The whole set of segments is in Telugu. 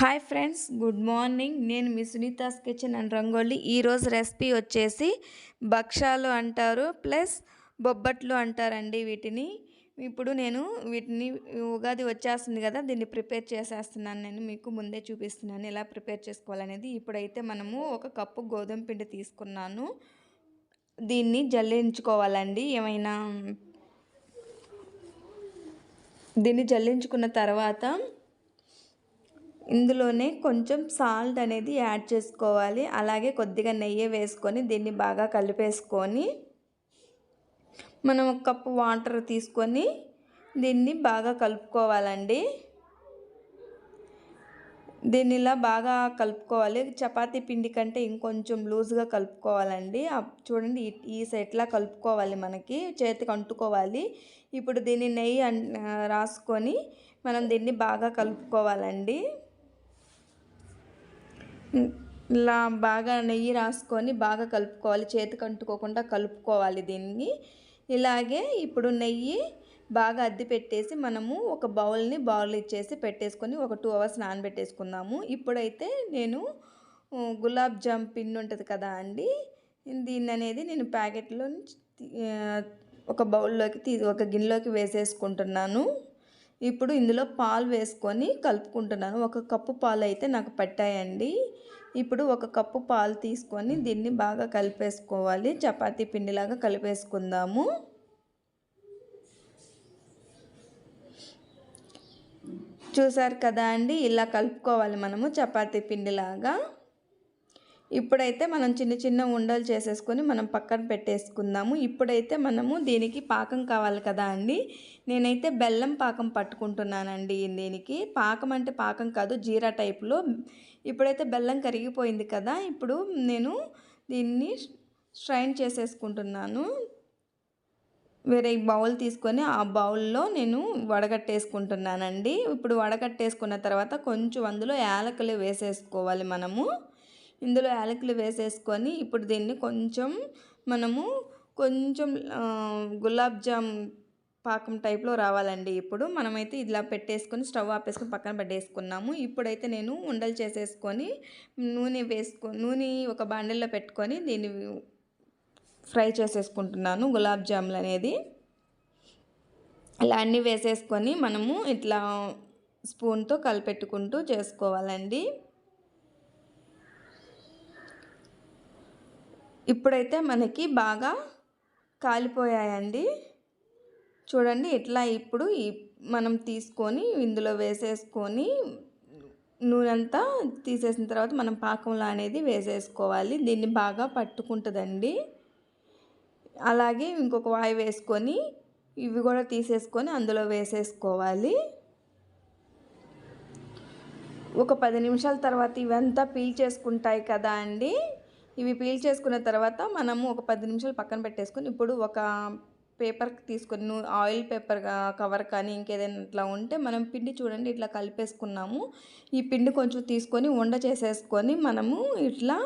Hi friends good morning. నేను మీ సునీతాస్ కిచెన్ అండ్ రంగోలి. ఈరోజు రెసిపీ వచ్చేసి భక్షాలు అంటారు ప్లస్ బొబ్బట్లు అంటారండి వీటిని. ఇప్పుడు నేను వీటిని ఉగాది వచ్చేస్తుంది కదా దీన్ని ప్రిపేర్ చేసేస్తున్నాను. నేను మీకు ముందే చూపిస్తున్నాను ఎలా ప్రిపేర్ చేసుకోవాలనేది. ఇప్పుడైతే మనము ఒక కప్పు గోధుమ పిండి తీసుకున్నాను. దీన్ని జల్లించుకోవాలండి. ఏమైనా? దీన్ని జల్లించుకున్న తర్వాత ఇందులోనే కొంచెం సాల్ట్ అనేది యాడ్ చేసుకోవాలి. అలాగే కొద్దిగా నెయ్యి వేసుకొని దీన్ని బాగా కలిపేసుకొని మనం ఒక కప్పు వాటర్ తీసుకొని దీన్ని బాగా కలుపుకోవాలండి. దీన్ని ఇలా బాగా కలుపుకోవాలి. చపాతీ పిండి కంటే ఇంకొంచెం లూజ్గా కలుపుకోవాలండి. చూడండి ఈ సెట్లా కలుపుకోవాలి మనకి చేతికి అంటుకోవాలి. ఇప్పుడు దీన్ని నెయ్యి రాసుకొని మనం దీన్ని బాగా కలుపుకోవాలండి. ఇలా బాగా నెయ్యి రాసుకొని బాగా కలుపుకోవాలి. చేతికి అంటుకోకుండా కలుపుకోవాలి దీన్ని. ఇలాగే ఇప్పుడు నెయ్యి బాగా అద్ది పెట్టేసి మనము ఒక బౌల్ని బౌల్ ఇచ్చేసి పెట్టేసుకొని ఒక టూ అవర్స్ నానబెట్టేసుకుందాము. ఇప్పుడైతే నేను గులాబ్ జామ్ పిన్ ఉంటుంది కదా అండి దీన్ని అనేది నేను ప్యాకెట్లో ఒక బౌల్లోకి తీ ఒక గిన్నెలోకి వేసేసుకుంటున్నాను. ఇప్పుడు ఇందులో పాలు వేసుకొని కలుపుకుంటున్నాను. ఒక కప్పు పాలు అయితే నాకు పట్టాయండి. ఇప్పుడు ఒక కప్పు పాలు తీసుకొని దీన్ని బాగా కలిపేసుకోవాలి. చపాతీ పిండిలాగా కలిపేసుకుందాము. చూసారు కదా అండి? ఇలా కలుపుకోవాలి మనము చపాతీ పిండిలాగా. ఇప్పుడైతే మనం చిన్న చిన్న ఉండలు చేసేసుకొని మనం పక్కన పెట్టేసుకుందాము. ఇప్పుడైతే మనము దీనికి పాకం కావాలి కదా అండి. నేనైతే బెల్లం పాకం పట్టుకుంటున్నానండి దీనికి. పాకం అంటే పాకం కాదు జీరా టైప్లో. ఇప్పుడైతే బెల్లం కరిగిపోయింది కదా ఇప్పుడు నేను దీన్ని స్ట్రైన్ చేసేసుకుంటున్నాను. వేరే బౌల్ తీసుకొని ఆ బౌల్లో నేను వడగట్టేసుకుంటున్నానండి. ఇప్పుడు వడగట్టేసుకున్న తర్వాత కొంచెం అందులో యాలకులు వేసేసుకోవాలి మనము. ఇందులో యాలకులు వేసేసుకొని ఇప్పుడు దీన్ని కొంచెం మనము కొంచెం గులాబ్ జామ్ పాకం టైప్లో రావాలండి. ఇప్పుడు మనమైతే ఇలా పెట్టేసుకొని స్టవ్ ఆపేసుకొని పక్కన పెట్టేసుకున్నాము ఇప్పుడైతే నేను ఉండలు చేసేసుకొని నూనె వేసుకొని నూనె ఒక బాండిల్లో పెట్టుకొని దీన్ని ఫ్రై చేసేసుకుంటున్నాను గులాబ్ జాములు అనేది. ఇలా అన్నీ వేసేసుకొని మనము ఇట్లా స్పూన్తో కలిపెట్టుకుంటూ చేసుకోవాలండి. ఇప్పుడైతే మనకి బాగా కాలిపోయాయండి. చూడండి ఇట్లా ఇప్పుడు మనం తీసుకొని ఇందులో వేసేసుకొని నూనె అంతా తీసేసిన తర్వాత మనం పాకంలో అనేది వేసేసుకోవాలి. దీన్ని బాగా పట్టుకుంటుందండి. అలాగే ఇంకొక వాయి వేసుకొని ఇవి కూడా తీసేసుకొని అందులో వేసేసుకోవాలి. ఒక పది నిమిషాల తర్వాత ఇవంతా పీల్ చేసుకుంటాయి కదా అండి. ఇవి పీల్ చేసుకున్న తర్వాత మనము ఒక పది నిమిషాలు పక్కన పెట్టేసుకొని ఇప్పుడు ఒక పేపర్ తీసుకొని ఆయిల్ పేపర్ కవర్ కానీ ఇంకేదైనా ఇట్లా ఉంటే మనం పిండి చూడండి ఇట్లా కలిపేసుకున్నాము. ఈ పిండి కొంచెం తీసుకొని వండ చేసేసుకొని మనము ఇట్లా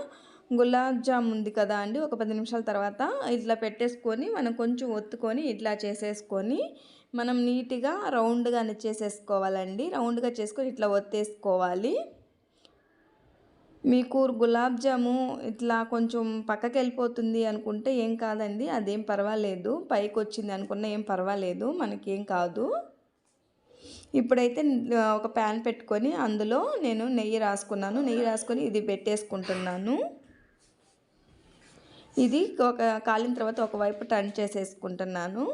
గులాబ్ జామ్ ఉంది కదా అండి ఒక పది నిమిషాల తర్వాత ఇట్లా పెట్టేసుకొని మనం కొంచెం ఒత్తుకొని ఇట్లా చేసేసుకొని మనం నీట్గా రౌండ్గా చేసేసుకోవాలండి రౌండ్గా చేసుకొని ఇట్లా ఒత్తేసుకోవాలి. మీకు గులాబ్ జాము ఇట్లా కొంచెం పక్కకి వెళ్ళిపోతుంది అనుకుంటే ఏం కాదండి అదేం పర్వాలేదు. పైకి వచ్చింది అనుకున్న ఏం పర్వాలేదు మనకేం కాదు. ఇప్పుడైతే ఒక ప్యాన్ పెట్టుకొని అందులో నేను నెయ్యి రాసుకున్నాను. నెయ్యి రాసుకొని ఇది పెట్టేసుకుంటున్నాను. ఇది ఒక కాలిన తర్వాత ఒకవైపు టర్న్ చేసేసుకుంటున్నాను.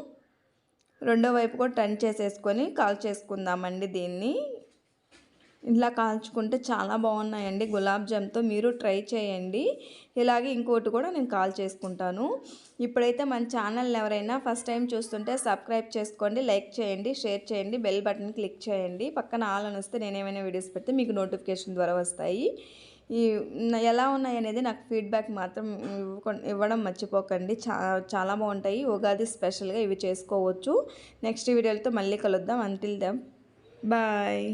రెండో వైపు కూడా టర్న్ చేసేసుకొని కాల్ చేసుకుందామండి దీన్ని. ఇలా కాల్చుకుంటే చాలా బాగున్నాయండి. గులాబ్ జామ్తో మీరు ట్రై చేయండి. ఇలాగే ఇంకోటి కూడా నేను కాల్ చేసుకుంటాను. ఇప్పుడైతే మన ఛానల్ ఎవరైనా ఫస్ట్ టైం చూస్తుంటే సబ్స్క్రైబ్ చేసుకోండి లైక్ చేయండి షేర్ చేయండి బెల్ బటన్ క్లిక్ చేయండి. పక్కన ఆల్ అని వస్తే నేను ఏమైనా వీడియోస్ పెడితే మీకు నోటిఫికేషన్ ద్వారా వస్తాయి. ఈ ఎలా ఉన్నాయి అనేది నాకు ఫీడ్బ్యాక్ మాత్రం ఇవ్వడం మర్చిపోకండి. చా చాలా బాగుంటాయి. ఉగాది స్పెషల్గా ఇవి చేసుకోవచ్చు. నెక్స్ట్ వీడియోలతో మళ్ళీ కలుద్దాం. Until then bye.